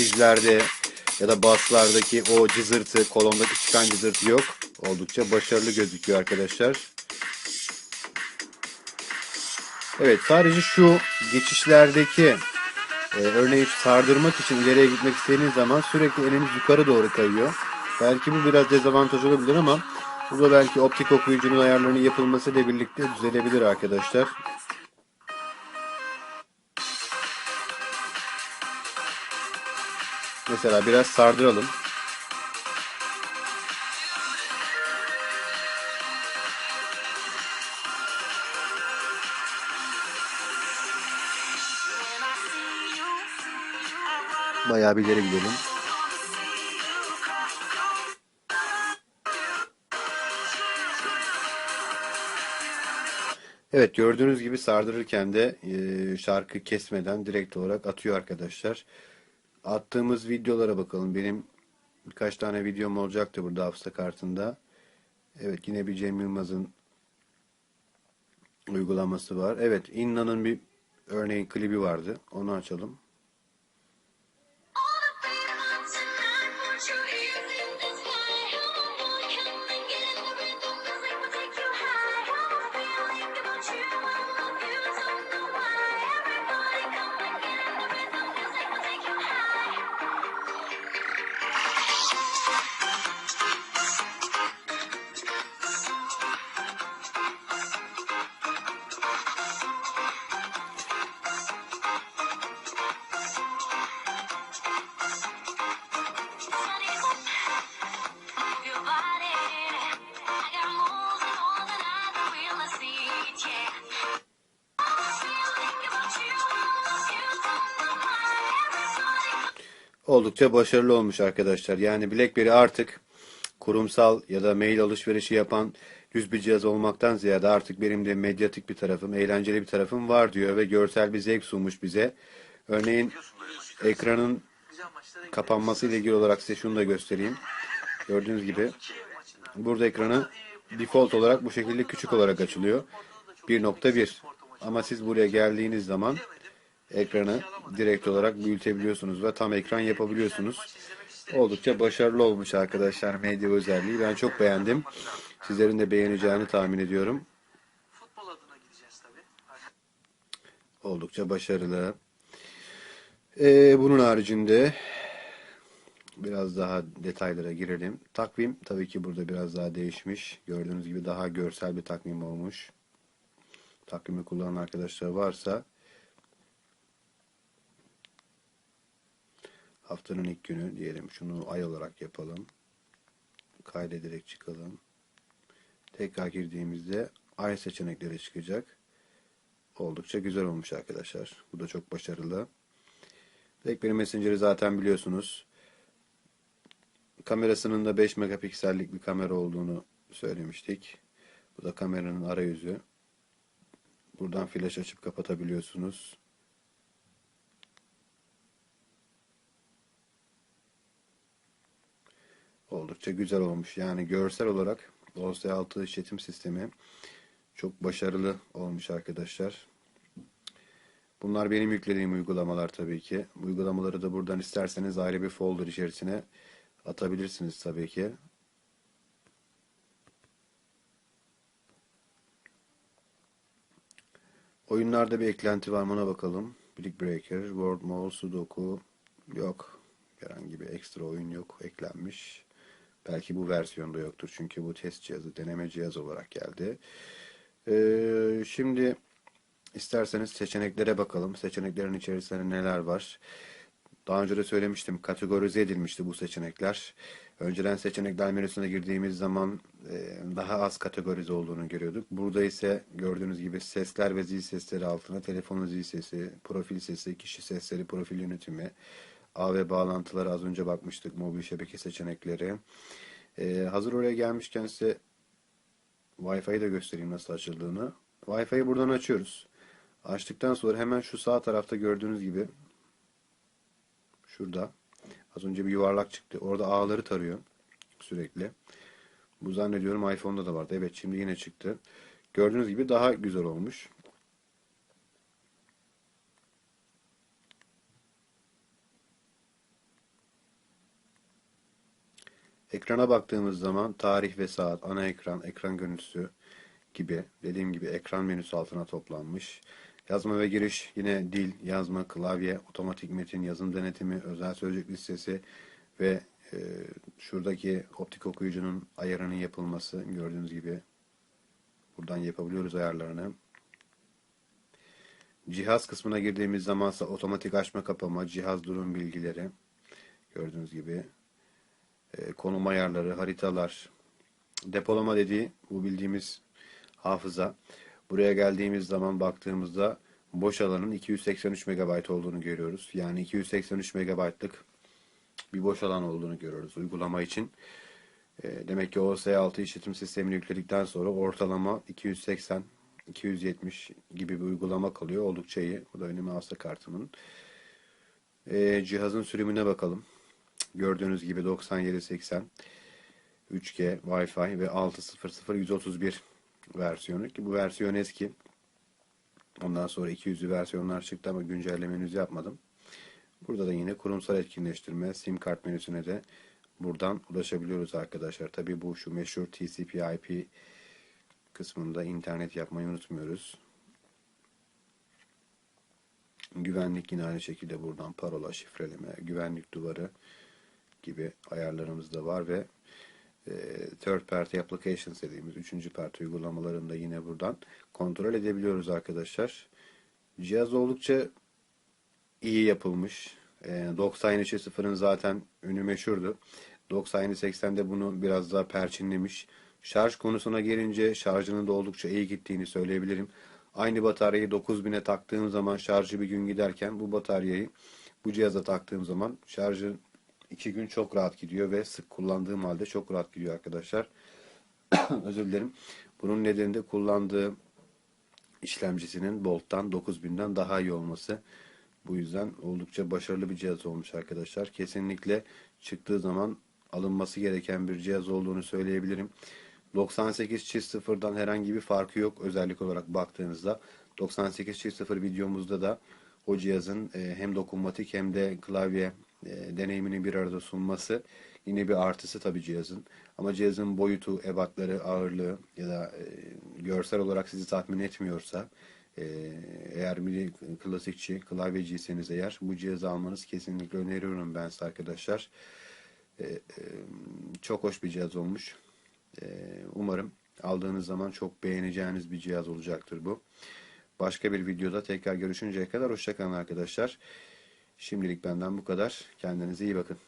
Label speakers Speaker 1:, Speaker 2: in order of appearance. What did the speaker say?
Speaker 1: tizlerde ya da baslardaki o cızırtı, kolondaki çıkan cızırtı yok. Oldukça başarılı gözüküyor arkadaşlar. Evet sadece şu geçişlerdeki e, örneğin sardırmak için ileriye gitmek istediğiniz zaman sürekli eliniz yukarı doğru kayıyor. Belki bu biraz dezavantaj olabilir ama bu da belki optik okuyucunun ayarlarının yapılmasıyla birlikte düzelebilir arkadaşlar. Mesela biraz sardıralım. Bayağı bir ileri gidelim. Evet gördüğünüz gibi sardırırken de e, şarkı kesmeden direkt olarak atıyor arkadaşlar. Attığımız videolara bakalım. Benim birkaç tane videom olacaktı burada hafıza kartında. Evet yine bir Cem Yılmaz'ın uygulaması var. Evet Inna'nın bir örneğin klibi vardı. Onu açalım. Oldukça başarılı olmuş arkadaşlar. Yani BlackBerry artık kurumsal ya da mail alışverişi yapan düz bir cihaz olmaktan ziyade artık benim de medyatik bir tarafım, eğlenceli bir tarafım var diyor ve görsel bir zevk sunmuş bize. Örneğin ekranın kapanması ile ilgili olarak size şunu da göstereyim. Gördüğünüz gibi burada ekranı default olarak bu şekilde küçük olarak açılıyor. 1.1 ama siz buraya geldiğiniz zaman ekranı direkt olarak büyütebiliyorsunuz ve tam ekran yapabiliyorsunuz. Oldukça başarılı olmuş arkadaşlar medya özelliği. Ben çok beğendim. Sizlerin de beğeneceğini tahmin ediyorum. Oldukça başarılı. Ee, bunun haricinde biraz daha detaylara girelim. Takvim tabii ki burada biraz daha değişmiş. Gördüğünüz gibi daha görsel bir takvim olmuş. Takvimi kullanan arkadaşlar varsa haftanın ilk günü diyelim. Şunu ay olarak yapalım. Kaydederek çıkalım. Tekrar girdiğimizde ay seçenekleri çıkacak. Oldukça güzel olmuş arkadaşlar. Bu da çok başarılı. BlackBerry Messenger'ı zaten biliyorsunuz. Kamerasının da 5 megapiksellik bir kamera olduğunu söylemiştik. Bu da kameranın arayüzü. Buradan flash açıp kapatabiliyorsunuz. Oldukça güzel olmuş. Yani görsel olarak OS6 işletim sistemi çok başarılı olmuş arkadaşlar. Bunlar benim yüklediğim uygulamalar tabii ki. Uygulamaları da buradan isterseniz ayrı bir folder içerisine atabilirsiniz tabii ki. Oyunlarda bir eklenti var mı ona bakalım. Brick Breaker, World Mall, Sudoku yok. Herhangi bir ekstra oyun yok eklenmiş. Belki bu versiyonda yoktur çünkü bu test cihazı, deneme cihazı olarak geldi. Ee, şimdi isterseniz seçeneklere bakalım. Seçeneklerin içerisinde neler var? Daha önce de söylemiştim. Kategorize edilmişti bu seçenekler. Önceden seçenekler menüsüne girdiğimiz zaman e, daha az kategorize olduğunu görüyorduk. Burada ise gördüğünüz gibi sesler ve zil sesleri altına telefonun zil sesi, profil sesi, kişi sesleri, profil yönetimi, ağ ve bağlantıları az önce bakmıştık. Mobil şebeke seçenekleri. E, hazır oraya gelmişken size Wi-Fi'yi de göstereyim nasıl açıldığını. Wi-Fi'yi buradan açıyoruz. Açtıktan sonra hemen şu sağ tarafta gördüğünüz gibi şurada az önce bir yuvarlak çıktı. Orada ağları tarıyor sürekli. Bu zannediyorum iPhone'da da vardı. Evet şimdi yine çıktı. Gördüğünüz gibi daha güzel olmuş. Ekrana baktığımız zaman tarih ve saat, ana ekran, ekran görüntüsü gibi dediğim gibi ekran menüsü altına toplanmış. Yazma ve giriş yine dil, yazma, klavye, otomatik metin, yazım denetimi, özel sözcük listesi ve e, şuradaki optik okuyucunun ayarının yapılması gördüğünüz gibi buradan yapabiliyoruz ayarlarını. Cihaz kısmına girdiğimiz zamansa otomatik açma kapama, cihaz durum bilgileri gördüğünüz gibi e, konum ayarları, haritalar, depolama dediği bu bildiğimiz hafıza. Buraya geldiğimiz zaman baktığımızda boş alanın 283 MB olduğunu görüyoruz. Yani 283 MB'lık bir boş alan olduğunu görüyoruz uygulama için. E, demek ki OS6 işletim sistemini yükledikten sonra ortalama 280 270 gibi bir uygulama kalıyor. Oldukça iyi. Bu da benim hafıza kartımın. E, cihazın sürümüne bakalım. Gördüğünüz gibi 9780 3G Wi-Fi ve 600 131 versiyonu ki bu versiyon eski. Ondan sonra 200'lü versiyonlar çıktı ama güncelleme henüz yapmadım. Burada da yine kurumsal etkinleştirme, sim kart menüsüne de buradan ulaşabiliyoruz arkadaşlar. Tabi bu şu meşhur TCP/IP kısmında internet yapmayı unutmuyoruz. Güvenlik yine aynı şekilde buradan parola, şifreleme, güvenlik duvarı gibi ayarlarımız da var ve e, third party applications dediğimiz üçüncü parti uygulamalarını da yine buradan kontrol edebiliyoruz arkadaşlar. Cihaz oldukça iyi yapılmış. E, 90.0'ın zaten önü meşhurdu. 90.80'de bunu biraz daha perçinlemiş. Şarj konusuna gelince şarjının da oldukça iyi gittiğini söyleyebilirim. Aynı bataryayı 9000'e taktığım zaman şarjı bir gün giderken bu bataryayı bu cihaza taktığım zaman şarjı iki gün çok rahat gidiyor ve sık kullandığım halde çok rahat gidiyor arkadaşlar. Özür dilerim. Bunun nedeni de kullandığı işlemcisinin Bolt'tan 9000'den daha iyi olması. Bu yüzden oldukça başarılı bir cihaz olmuş arkadaşlar. Kesinlikle çıktığı zaman alınması gereken bir cihaz olduğunu söyleyebilirim. 98.0'dan herhangi bir farkı yok özellik olarak baktığınızda. 98.0 videomuzda da o cihazın e, hem dokunmatik hem de klavye e, deneyimini bir arada sunması yine bir artısı tabii cihazın. Ama cihazın boyutu, ebatları, ağırlığı ya da e, görsel olarak sizi tatmin etmiyorsa e, eğer bir klasikçi, klavyeciyseniz eğer bu cihazı almanız kesinlikle öneriyorum ben size arkadaşlar. E, e, çok hoş bir cihaz olmuş. E, umarım aldığınız zaman çok beğeneceğiniz bir cihaz olacaktır bu. Başka bir videoda tekrar görüşünceye kadar hoşçakalın arkadaşlar. Şimdilik benden bu kadar. Kendinize iyi bakın.